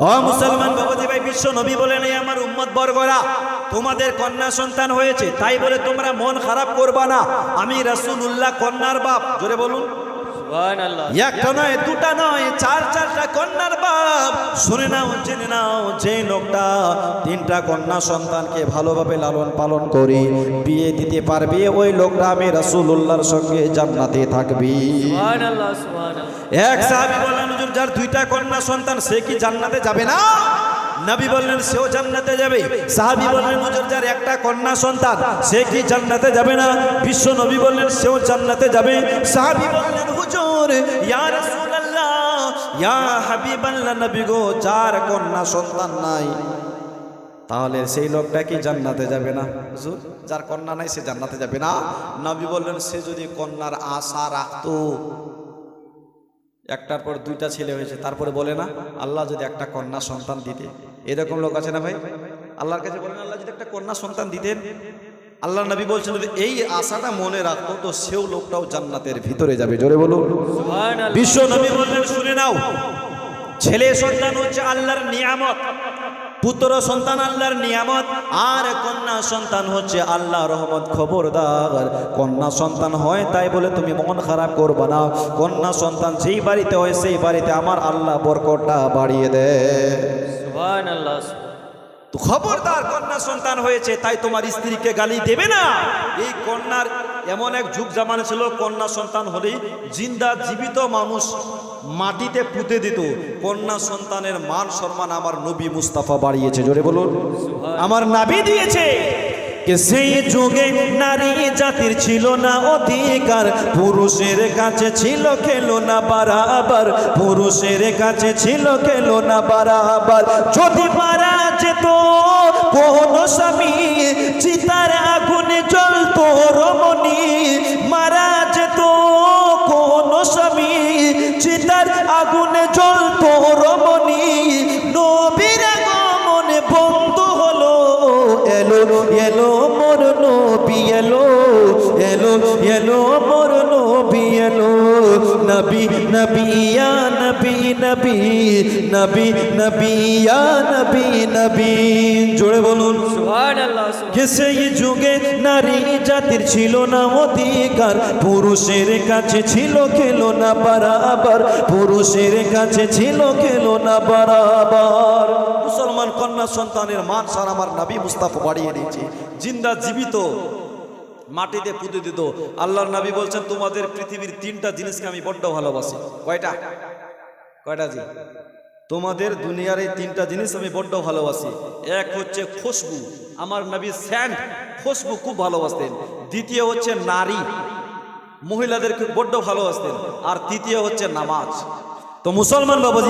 মুসলমান বাবাজি ভাই, বিশ্ব নবী বলে এই আমার উম্মত বর্গরা, তোমাদের কন্যা সন্তান হয়েছে, তাই বলে তোমরা মন খারাপ করবা না। আমি রাসূলুল্লাহ কন্যার বাপ, জোরে বলুন। একটা নয় দুটা নয় চার চারটা কন্যার বাপ। শুনে নাও জেনে নাও যে লোকটা তিনটা কন্যা সন্তানকে ভালোভাবে লালন পালন করে বিয়ে দিতে পারবে ওই লোকটা আমি রাসূলুল্লাহর সঙ্গে জান্নাতে থাকবি। এক সাহাবী বললেন যার দুইটা কন্যা সন্তান সে কি জান্নাতে যাবে না? নবী বললেন সেও জান্নাতে যাবে। সাহাবী বললেন হুজুর যার একটা কন্যা সন্তান সে কি জান্নাতে যাবে না? বিশ্ব নবী বললেন সেও জান্নাতে যাবে। সাহাবী বললেন হুজুর ইয়া গো, যার কন্যা সন্তান নাই, তাহলে সেই লোকটা কি জান্নাতে যাবে না? যার কন্যা নাই, সে জান্নাতে যাবে না। নবী বললেন, সে যদি কন্যার আশা রাখতো, একটার পর দুইটা ছেলে হয়েছে, তারপরে বলে না, আল্লাহ যদি একটা কন্যা সন্তান দিতে। এরকম লোক আছে না ভাই? আল্লাহর কাছে বলেন, আল্লাহ যদি একটা কন্যা সন্তান দিতেন আল্লাহ নবী বলছেন যদি এই আশাটা মনে রাখতো তো সেও লোকটাও জান্নাতের ভিতরে যাবে। জোরে বলুন। সুবহানাল্লাহ। বিশ্ব নবী বললেন শুনে নাও ছেলে সন্তান হচ্ছে আল্লাহর নিয়ামত পুত্র সন্তান আল্লাহর নিয়ামত আর কন্যা সন্তান হচ্ছে আল্লাহ রহমত খবরদার। কন্যা সন্তান হয় তাই বলে তুমি মন খারাপ করবে না। কন্যা সন্তান যেই বাড়িতে হয় সেই বাড়িতে আমার আল্লাহ বরকতটা বাড়িয়ে দেয়। সুবহানাল্লাহ। তো খবরদার কন্যা সন্তান হয়েছে তাই তোমার স্ত্রীকে গালি দেবে না। এই কন্যার এমন এক যুগ জামানা ছিল কন্যা সন্তান হলেই জিন্দা জীবিত মানুষ মাটিতে পুঁতে দিত। কন্যা সন্তানের মান সম্মান আমার নবী মুস্তাফা বাড়িয়েছে জোরে বলুন। আমার নাবি দিয়েছে সেই যুগে নারী জাতির ছিল না অধিকার। পুরুষের কাছে ছিল খেলো না বারাবার পুরুষের কাছে ছিল খেলো না বারাবার। যদি মারা যেত কোন স্বামী চিতার আগুনে জ্বলতো? রমণী মারা যেত কোন স্বামী চিতার আগুনে জ্বলতো? রমণী নবীর আগমনে বন্ধ হলো। এলো এলো মোর নবী, এলো এলো এলো মোর নবী নবী ইয়া নবী নবী নবী নবী ইয়া নবী নবী। জোরে বলুন। যে সেই যুগে নারী জাতির ছিল না অধিকার। পুরুষের কাছে ছিল খেলো না বারাবার। পুরুষের কাছে ছিল খেলো না বারাবার। মুসলমান কন্যা সন্তানের মান সার আমার নাবি মুস্তাফা বাড়িয়ে দিয়েছে। জিন্দা জীবিত মাটিতে পুঁতে দিত। আল্লাহর নবী বলছেন, তোমাদের পৃথিবীর তিনটা জিনিসকে আমি বড্ড ভালোবাসি। কয়টা? কয়টা জি? তোমাদের দুনিয়ার এই তিনটা জিনিস আমি বড্ড ভালোবাসি। এক হচ্ছে খুশবু। আমার নবী স্যান্ড খুশবু খুব ভালোবাসতেন। দ্বিতীয় হচ্ছে নারী। মহিলাদেরকে বড্ড ভালোবাসতেন। আর তৃতীয় হচ্ছে নামাজ। তো মুসলমান বাবাজি